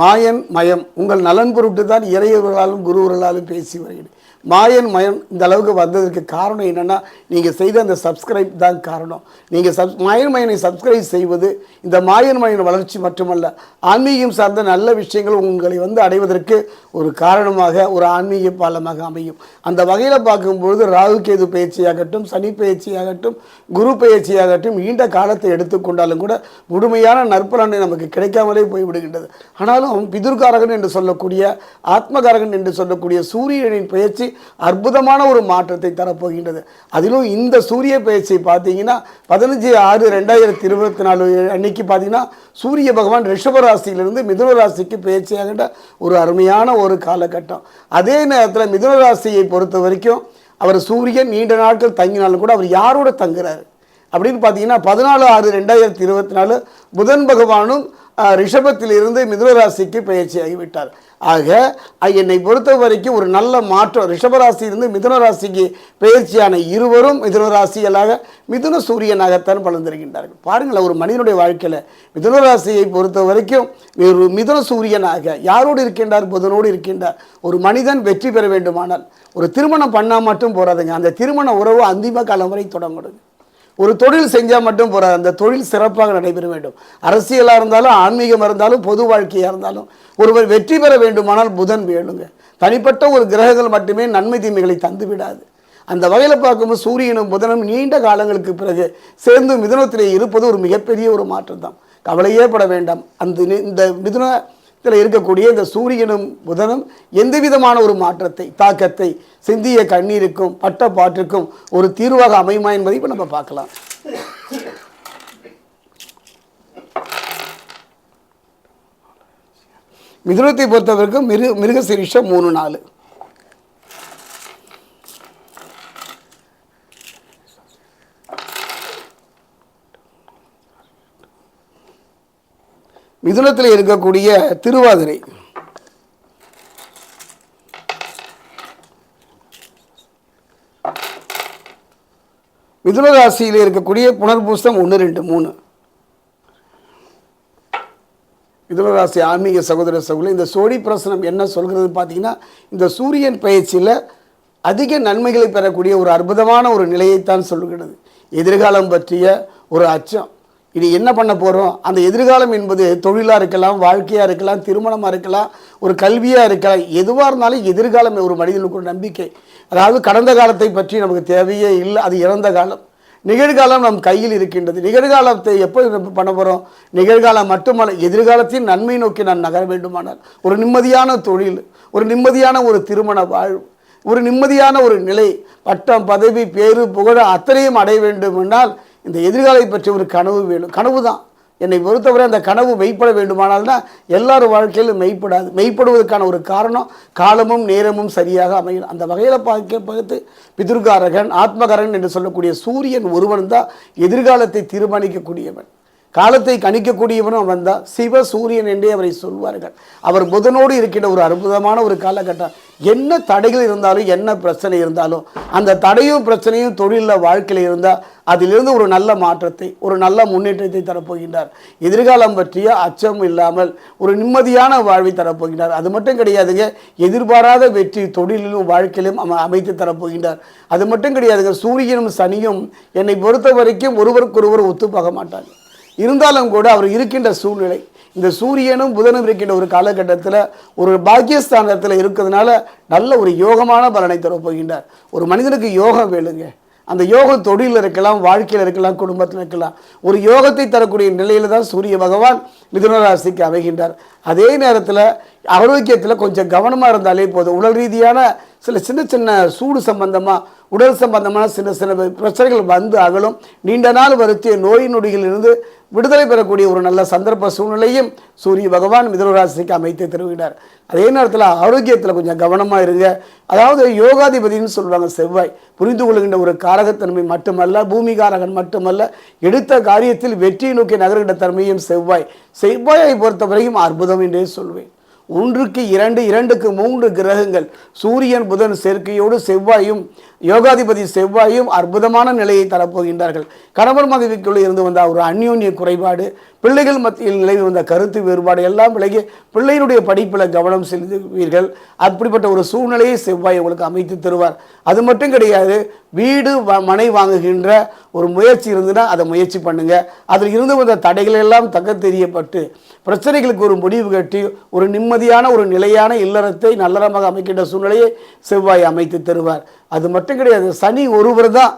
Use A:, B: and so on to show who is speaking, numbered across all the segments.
A: மாயன் மயம். உங்கள் நலன் பொருட்டு தான் இறையவர்களாலும் குருவர்களாலும் பேசி வருகிறேன். மாயன் மயம் இந்த அளவுக்கு வந்ததற்கு காரணம் என்னென்னா நீங்கள் செய்த அந்த சப்ஸ்கிரைப் தான் காரணம். நீங்கள் சப் மாயன் மயனை சப்ஸ்கிரைப் செய்வது இந்த மாயன் மயன் வளர்ச்சி மட்டுமல்ல ஆன்மீகம் சார்ந்த நல்ல விஷயங்கள் உங்களை வந்து அடைவதற்கு ஒரு காரணமாக ஒரு ஆன்மீக பாலமாக அமையும். அந்த வகையில் பார்க்கும்பொழுது ராகு கேது பயிற்சியாகட்டும் சனி பயிற்சியாகட்டும் குரு பயிற்சியாகட்டும் நீண்ட காலத்தை எடுத்துக்கொண்டாலும் கூட முழுமையான நற்பலனை நமக்கு கிடைக்காமலே போய்விடுகின்றது. ஆனாலும் பிதுர்காரகன் என்று சொல்லக்கூடிய ஆத்மகாரகன் என்று சொல்லக்கூடிய சூரியனின் பயிற்சி அற்புதமான ஒரு மாற்றத்தை தரப்போகின்றது. அதிலும் இந்த சூரிய பயிற்சியை பார்த்தீங்கன்னா பதினஞ்சு ஆறு ரெண்டாயிரத்தி இருபத்தி நாலு அன்னைக்கு பார்த்தீங்கன்னா சூரிய பகவான் ரிஷபராசியிலிருந்து மிதுன ராசிக்கு பயிற்சியாகின்ற ஒரு அருமையான ஒரு காலகட்டம். அதே நேரத்தில் மிதுன ராசியை பொறுத்த வரைக்கும் அவர் சூரியன் நீண்ட நாட்கள் தங்கினாலும் கூட அவர் யாரோட தங்குறாரு? அப்படின்னு பார்த்தீங்கன்னா பதினாலு ஆறு ரெண்டாயிரத்தி இருபத்தி நாலு புதன் பகவானும் ரிஷபத்திலிருந்து மிதுனராசிக்கு ராசிக்கு பயிற்சியாகிவிட்டார் ஆக என்னை பொறுத்த வரைக்கும் ஒரு நல்ல மாற்றம். ரிஷபராசியிலிருந்து மிதுன ராசிக்கு பயிற்சியான இருவரும் மிதுன ராசியலாக மிதுன சூரியனாகத்தான் பலந்திருக்கின்றார்கள் பாருங்களேன் ஒரு மனிதனுடைய வாழ்க்கையில் மிதுன ராசியை பொறுத்த வரைக்கும் ஒரு மிதுன சூரியனாக யாரோடு இருக்கின்றார்? புதனோடு இருக்கின்றார். ஒரு மனிதன் வெற்றி பெற வேண்டுமானால் ஒரு திருமணம் பண்ணால் மட்டும் போறாதுங்க. அந்த திருமண உறவு அந்திம காலம் வரை தொடங்கணும் ஒரு தொழில் செஞ்சால் மட்டும் போகிறாது அந்த தொழில் சிறப்பாக நடைபெற வேண்டும். அரசியலாக இருந்தாலும் ஆன்மீகம் இருந்தாலும் பொது வாழ்க்கையாக இருந்தாலும் ஒருவர் வெற்றி பெற வேண்டுமானால் புதன் வேணுங்க. தனிப்பட்ட ஒரு கிரகங்கள் மட்டுமே நன்மை தீமைகளை தந்து விடாது அந்த வகையில் பார்க்கும்போது சூரியனும் புதனும் நீண்ட காலங்களுக்கு பிறகு சேர்ந்து மிதுனத்திலே இருப்பது ஒரு மிகப்பெரிய ஒரு மாற்றம் தான் கவலையே பட வேண்டாம். அந்த நி- இந்த இதில் இருக்கக்கூடிய இந்த சூரியனும் புதனும் எந்த விதமான ஒரு மாற்றத்தை தாக்கத்தை சிந்திய கண்ணீருக்கும் பட்ட பாட்டிற்கும் ஒரு தீர்வாக அமையுமா என்பதை இப்போ நம்ம பார்க்கலாம். மிதுனத்தை பொறுத்தவரைக்கும் மிரு மிருகசிரிஷம் மூணு நாலு. மிதுனத்தில் இருக்கக்கூடிய திருவாதிரை. மிதுன ராசியில் இருக்கக்கூடிய புனர்பூசம் ஒன்று ரெண்டு மூணு. மிதுன ராசி ஆன்மீக சகோதர சகோதரி இந்த சோழி பிரசனம் என்ன சொல்கிறது பார்த்தீங்கன்னா இந்த சூரியன் பயிற்சியில் அதிக நன்மைகளை பெறக்கூடிய ஒரு அற்புதமான ஒரு நிலையைத்தான் சொல்கிறது எதிர்காலம் பற்றிய ஒரு அச்சம். இனி என்ன பண்ண போகிறோம் அந்த எதிர்காலம் என்பது தொழிலாக இருக்கலாம் வாழ்க்கையாக இருக்கலாம் திருமணமாக இருக்கலாம் ஒரு கல்வியாக இருக்கலாம். எதுவாக இருந்தாலும் எதிர்காலம் ஒரு மனிதனுக்கு ஒரு நம்பிக்கை. அதாவது கடந்த காலத்தை பற்றி நமக்கு தேவையே இல்லை அது இறந்த காலம். நிகழ்காலம் நம் கையில் இருக்கின்றது. நிகழ்காலத்தை எப்போ நம்ம பண்ண போகிறோம் நிகழ்காலம் மட்டுமல்ல எதிர்காலத்தின் நன்மை நோக்கி நான் நகர வேண்டுமானால். ஒரு நிம்மதியான தொழில் ஒரு நிம்மதியான ஒரு திருமண வாழ்வு ஒரு நிம்மதியான ஒரு நிலை பட்டம் பதவி பேரு புகழ் அத்தனையும் அடைய வேண்டுமென்றால் இந்த எதிர்காலை பற்றி ஒரு கனவு வேணும். கனவு தான் என்னை பொறுத்தவரை அந்த கனவு மெய்ப்பட வேண்டுமானால்னா எல்லாரும் வாழ்க்கையிலும் மெய்ப்படாது. மெய்ப்படுவதற்கான ஒரு காரணம் காலமும் நேரமும் சரியாக அமையும் அந்த வகையில் பார்க்க பார்த்து பிதுர்காரகன் ஆத்மகாரகன் என்று சொல்லக்கூடிய சூரியன் ஒருவன் தான் எதிர்காலத்தை தீர்மானிக்கக்கூடியவன். காலத்தை கணிக்கக்கூடியவனும் அவன் தான். சிவ சூரியன் என்றே அவரை சொல்வார்கள். அவர் புதனோடு இருக்கின்ற ஒரு அற்புதமான ஒரு காலகட்டம். என்ன தடைகள் இருந்தாலும் என்ன பிரச்சனை இருந்தாலும் அந்த தடையும் பிரச்சனையும் தொழிலில் வாழ்க்கையில் இருந்தால் அதிலிருந்து ஒரு நல்ல மாற்றத்தை ஒரு நல்ல முன்னேற்றத்தை தரப்போகின்றார். எதிர்காலம் பற்றிய அச்சம் இல்லாமல் ஒரு நிம்மதியான வாழ்வை தரப்போகின்றார். அது மட்டும் கிடையாதுங்க எதிர்பாராத வெற்றி தொழிலிலும் வாழ்க்கையிலும் அம அமைத்து தரப்போகின்றார். அது மட்டும் கிடையாதுங்க சூரியனும் சனியும் என்னை பொறுத்த வரைக்கும் ஒருவருக்கொருவர் ஒத்துப்பாக மாட்டாங்க. இருந்தாலும் கூட அவர் இருக்கின்ற சூழ்நிலை இந்த சூரியனும் புதனும் இருக்கின்ற ஒரு காலகட்டத்தில் ஒரு பாக்கியஸ்தானத்தில் இருக்கிறதுனால நல்ல ஒரு யோகமான பலனை தரப்போகின்றார் ஒரு மனிதனுக்கு யோகம் வேணுங்க. அந்த யோகம் தொழிலில் இருக்கலாம் வாழ்க்கையில் இருக்கலாம் குடும்பத்தில் இருக்கலாம். ஒரு யோகத்தை தரக்கூடிய நிலையில் தான் சூரிய பகவான் மிதுன ராசிக்கு அமைகின்றார். அதே நேரத்தில் ஆரோக்கியத்தில் கொஞ்சம் கவனமாக இருந்தாலே போதும். உடல் ரீதியான சில சின்ன சின்ன சூடு சம்பந்தமாக உடல் சம்பந்தமான சின்ன சின்ன பிரச்சனைகள் வந்து அகலும். நீண்ட நாள் வருத்திய நோய் நொடிகளிலிருந்து விடுதலை பெறக்கூடிய ஒரு நல்ல சந்தர்ப்ப சூழ்நிலையும் சூரிய பகவான் மிதனராசிக்கு அமைத்து தருகிறார். அதே நேரத்தில் ஆரோக்கியத்தில் கொஞ்சம் கவனமாக இருங்க. அதாவது யோகாதிபதினு சொல்லுவாங்க செவ்வாய். புரிந்து கொள்கின்ற ஒரு காரகத்தன்மை மட்டுமல்ல பூமிகாரகன் மட்டுமல்ல எடுத்த காரியத்தில் வெற்றியை நோக்கி நகர்கின்ற தன்மையும் செவ்வாய். செவ்வாயை பொறுத்தவரையும் அற்புதம் என்றே சொல்வேன். ஒன்றுக்கு இரண்டு இரண்டுக்கு மூன்று கிரகங்கள். சூரியன் புதன் சேர்க்கையோடு செவ்வாயும் யோகாதிபதி செவ்வாயும் அற்புதமான நிலையை தரப்போகின்றார்கள். கணவன் மனைவிக்குள்ளே இருந்து வந்த ஒரு அந்யோன்ய குறைபாடு பிள்ளைகள் மத்தியில் நிலவி வந்த கருத்து வேறுபாடு எல்லாம் விலகி பிள்ளையினுடைய படிப்பில் கவனம் செலுத்துவீர்கள். அப்படிப்பட்ட ஒரு சூழ்நிலையை செவ்வாய் உங்களுக்கு அமைத்து தருவார். அது மட்டும் கிடையாது வீடு வ- மனை வாங்குகின்ற ஒரு முயற்சி இருந்துன்னா அதை முயற்சி பண்ணுங்கள் அதில் இருந்து வந்த தடைகள் எல்லாம் தக்க தெரியப்பட்டு பிரச்சனைகளுக்கு ஒரு முடிவு கட்டி ஒரு நிம்மதியான ஒரு நிலையான இல்லறத்தை நல்லறமாக அமைக்கின்ற சூழ்நிலையை செவ்வாய் அமைத்து தருவார். அது மட்டும் கிடையாது சனி ஒருவர் தான்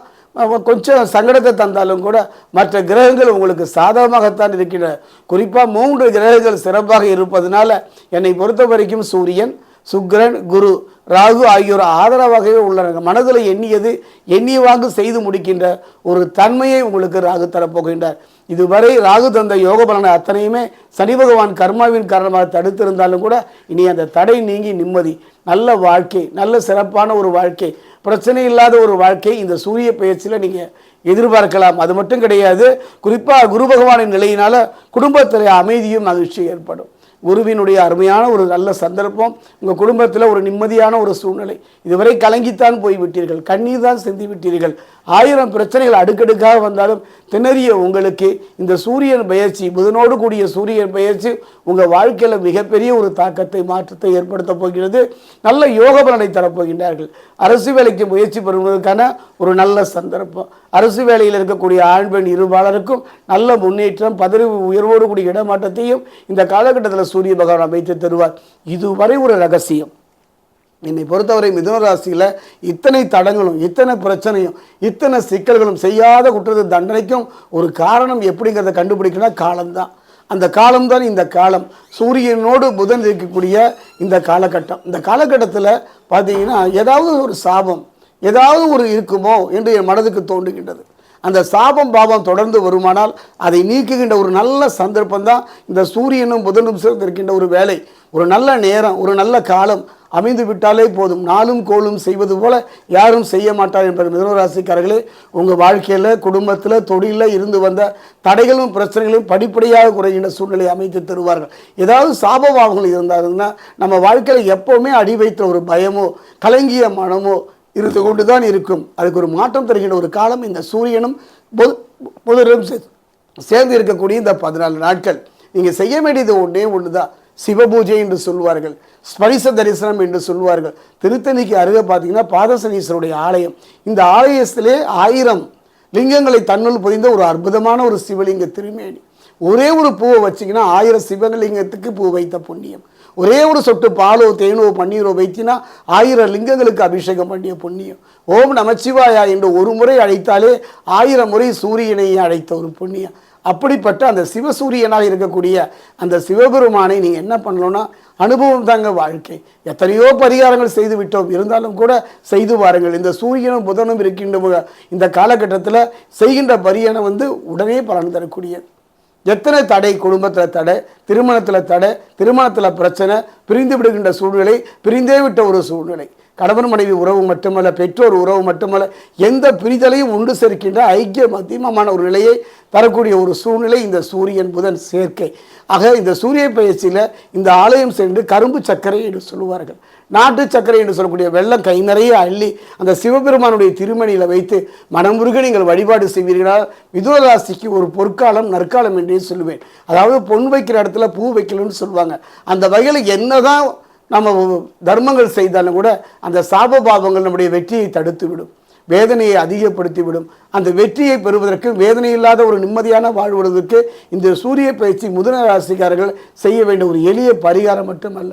A: கொஞ்சம் சங்கடத்தை தந்தாலும் கூட மற்ற கிரகங்கள் உங்களுக்கு சாதகமாகத்தான் இருக்கின்றன. குறிப்பாக மூன்று கிரகங்கள் சிறப்பாக இருப்பதனால என்னை பொறுத்த வரைக்கும் சூரியன் சுக்கிரன் குரு ராகு ஆகியோர் ஆதரவாகவே உள்ளனர். மனதில் எண்ணியது எண்ணிய வாங்கு செய்து முடிக்கின்ற ஒரு தன்மையை உங்களுக்கு ராகு தரப்போகின்றார். இதுவரை ராகு தந்த யோக பலனை அத்தனையுமே சனி பகவான் கர்மாவின் காரணமாக தடுத்திருந்தாலும் கூட இனி அந்த தடை நீங்கி நிம்மதி நல்ல வாழ்க்கை நல்ல சிறப்பான ஒரு வாழ்க்கை பிரச்சனை இல்லாத ஒரு வாழ்க்கை இந்த சூரிய பயிற்சியில் நீங்கள் எதிர்பார்க்கலாம். அது மட்டும் கிடையாது குறிப்பாக குரு பகவானின் நிலையினால குடும்பத்தில் அமைதியும் மகிழ்ச்சியும் ஏற்படும். குருவினுடைய அருமையான ஒரு நல்ல சந்தர்ப்பம் உங்கள் குடும்பத்தில் ஒரு நிம்மதியான ஒரு சூழ்நிலை. இதுவரை கலங்கித்தான் போய்விட்டீர்கள் கண்ணீர் தான் சிந்திவிட்டீர்கள். ஆயிரம் பிரச்சனைகள் அடுக்கடுக்காக வந்தாலும் திணறிய உங்களுக்கு இந்த சூரியன் பயிற்சி புதனோடு கூடிய சூரியன் பயிற்சி உங்கள் வாழ்க்கையில் மிகப்பெரிய ஒரு தாக்கத்தை மாற்றத்தை ஏற்படுத்தப் போகிறது. நல்ல யோக பலனை தரப்போகின்றார்கள். அரசு வேலைக்கு முயற்சி பெறுவதற்கான ஒரு நல்ல சந்தர்ப்பம். அரசு வேலையில் இருக்கக்கூடிய ஆண் பெண் இருபாளருக்கும் நல்ல முன்னேற்றம் பதவி உயர்வோடு கூடிய இடமாற்றத்தையும் இந்த காலகட்டத்தில் சூரிய பகவான் அமைத்து தருவார். இதுவரை ஒரு ரகசியம். என்னை பொறுத்தவரை மிதுன ராசியில் இத்தனை தடங்களும் இத்தனை பிரச்சனையும் இத்தனை சிக்கல்களும் செய்யாத குற்றத்தை தண்டனைக்கும் ஒரு காரணம் எப்படிங்கிறத கண்டுபிடிக்கணும் காலம்தான். அந்த காலம்தான் இந்த காலம். சூரியனோடு புதன் இருக்கக்கூடிய இந்த காலகட்டம். இந்த காலகட்டத்தில் பார்த்தீங்கன்னா ஏதாவது ஒரு சாபம் ஏதாவது ஒரு இருக்குமோ என்று என் மனதுக்கு தோன்றுகின்றது. அந்த சாபம் பாவம் தொடர்ந்து வருமானால் அதை நீக்குகின்ற ஒரு நல்ல சந்தர்ப்பம் தான் இந்த சூரியனும் புதனும் சேர்ந்திருக்கின்ற ஒரு வேலை. ஒரு நல்ல நேரம் ஒரு நல்ல காலம் அமைந்து விட்டாலே போதும். நாளும் கோலும் செய்வது போல யாரும் செய்ய மாட்டார் என்பது மிதனராசிக்காரர்களே. உங்கள் வாழ்க்கையில் குடும்பத்தில் தொழிலில் இருந்து வந்த தடைகளும் பிரச்சனைகளும் படிப்படியாக குறைகின்ற சூழ்நிலை அமைத்து தருவார்கள். ஏதாவது சாபவாகங்கள் இருந்தாருன்னா நம்ம வாழ்க்கையில் எப்போவுமே அடி வைத்த ஒரு பயமோ கலங்கிய மனமோ இருந்து கொண்டு தான் இருக்கும். அதுக்கு ஒரு மாற்றம் தருகின்ற ஒரு காலம் இந்த சூரியனும் பொது புதரும் சேர்ந்து இருக்கக்கூடிய இந்த பதினாலு நாட்கள். நீங்கள் செய்ய வேண்டியது ஒன்றே ஒன்று தான் சிவபூஜை என்று சொல்வார்கள் ஸ்பரிச தரிசனம் என்று சொல்வார்கள் திருத்தணிக்கு அருகே பார்த்தீங்கன்னா பாதசனீஸ்வருடைய ஆலயம். இந்த ஆலயத்திலே ஆயிரம் லிங்கங்களை தன்னுள் புரிந்த ஒரு அற்புதமான ஒரு சிவலிங்க திருமேனி. ஒரே ஒரு பூவை வச்சிங்கன்னா ஆயிரம் சிவலிங்கத்துக்கு பூ வைத்த புண்ணியம். ஒரே ஒரு சொட்டு பாலோ தேனோ பன்னீரோ வைத்தினா ஆயிரம் லிங்கங்களுக்கு அபிஷேகம் பண்ணிய புண்ணியம். ஓம் நமச்சிவாயா என்று ஒரு முறை அழைத்தாலே ஆயிரம் முறை சூரியனை அழைத்த ஒரு புண்ணியம். அப்படிப்பட்ட அந்த சிவசூரியனாக இருக்கக்கூடிய அந்த சிவபெருமானை நீங்கள் என்ன பண்ணணும்னா அனுபவம் தாங்க வாழ்க்கை. எத்தனையோ பரிகாரங்கள் செய்து விட்டோம். இருந்தாலும் கூட செய்து வாருங்கள். இந்த சூரியனும் புதனும் இருக்கின்ற இந்த காலகட்டத்தில் செய்கின்ற பரியனை வந்து உடனே பலன் தரக்கூடியது. எத்தனை தடை குடும்பத்தில் தடை திருமணத்தில் தடை திருமணத்தில் பிரச்சனை பிரிந்து விடுகின்ற சூழ்நிலை பிரிந்தே விட்ட ஒரு சூழ்நிலை. கணவன் மனைவி உறவு மட்டுமல்ல பெற்றோர் உறவு மட்டுமல்ல எந்த பிரிதலையும் உண்டு சேர்க்கின்ற ஐக்கிய மத்தியமமான ஒரு நிலையை தரக்கூடிய ஒரு சூழ்நிலை இந்த சூரியன் புதன் சேர்க்கை. ஆக இந்த சூரிய பயிற்சியில் இந்த ஆலயம் சென்று கரும்பு சர்க்கரை என்று சொல்லுவார்கள். நாட்டு சர்க்கரை என்று சொல்லக்கூடிய வெள்ளம் கை நிறைய அள்ளி அந்த சிவபெருமானுடைய திருமணியில் வைத்து மனமுருக நீங்கள் வழிபாடு செய்வீர்களால் மிதுனராசிக்கு ஒரு பொற்காலம் நற்காலம் என்றே சொல்லுவேன். அதாவது பொன் வைக்கிற இடத்துல பூ வைக்கலன்னு சொல்லுவாங்க. அந்த வகையில் என்னதான் நம்ம தர்மங்கள் செய்தாலும் கூட அந்த சாப பாவங்கள் நம்முடைய வெற்றியை தடுத்து விடும் வேதனையை அதிகப்படுத்தி விடும் அந்த வெற்றியை பெறுவதற்கு வேதனை இல்லாத ஒரு நிம்மதியான வாழ்வதற்கு இந்த சூரிய பயிற்சி முதன ராசிக்காரர்கள் செய்ய வேண்டிய ஒரு எளிய பரிகாரம் மட்டுமல்ல.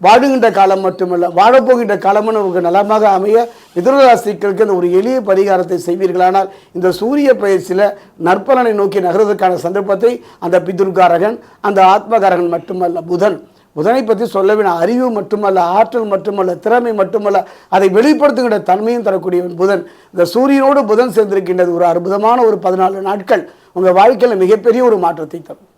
A: வாழுகின்ற காலம் மட்டுமல்ல. வாழப்போகின்ற காலமும் நமக்கு நலமாக அமைய மிதுனராசிக்களுக்கு அந்த ஒரு எளிய பரிகாரத்தை செய்வீர்களானால் இந்த சூரிய பயிற்சியில் நற்பலனை நோக்கி நகர்வதற்கான சந்தர்ப்பத்தை அந்த பிதுர்காரகன் அந்த ஆத்மகாரகன் மட்டுமல்ல. புதன். புதனை பற்றி சொல்ல வேண்டிய அறிவு மட்டுமல்ல ஆற்றல் மட்டுமல்ல திறமை மட்டுமல்ல அதை வெளிப்படுத்துகின்ற தன்மையும் தரக்கூடியவன் புதன். இந்த சூரியனோடு புதன் சேர்ந்திருக்கின்றது ஒரு அற்புதமான ஒரு பதினாலு நாட்கள் உங்கள் வாழ்க்கையில் மிகப்பெரிய ஒரு மாற்றத்தை தரும்.